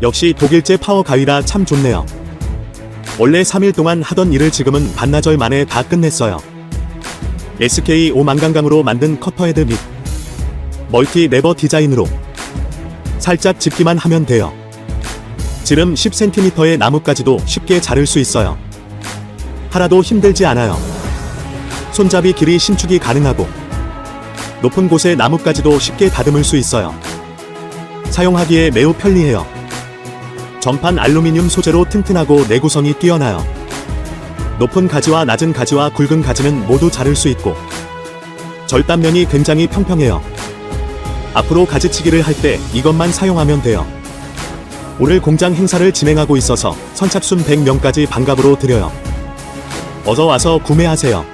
역시 독일제 파워 가위라 참 좋네요. 원래 3일 동안 하던 일을 지금은 반나절 만에 다 끝냈어요. SK 5만강강으로 만든 커터헤드 및 멀티 레버 디자인으로 살짝 짚기만 하면 돼요. 지름 10cm의 나무까지도 쉽게 자를 수 있어요. 하나도 힘들지 않아요. 손잡이 길이 신축이 가능하고 높은 곳의 나무까지도 쉽게 다듬을 수 있어요. 사용하기에 매우 편리해요. 전판 알루미늄 소재로 튼튼하고 내구성이 뛰어나요. 높은 가지와 낮은 가지와 굵은 가지는 모두 자를 수 있고 절단면이 굉장히 평평해요. 앞으로 가지치기를 할 때 이것만 사용하면 돼요. 오늘 공장 행사를 진행하고 있어서 선착순 100명까지 반값으로 드려요. 어서 와서 구매하세요.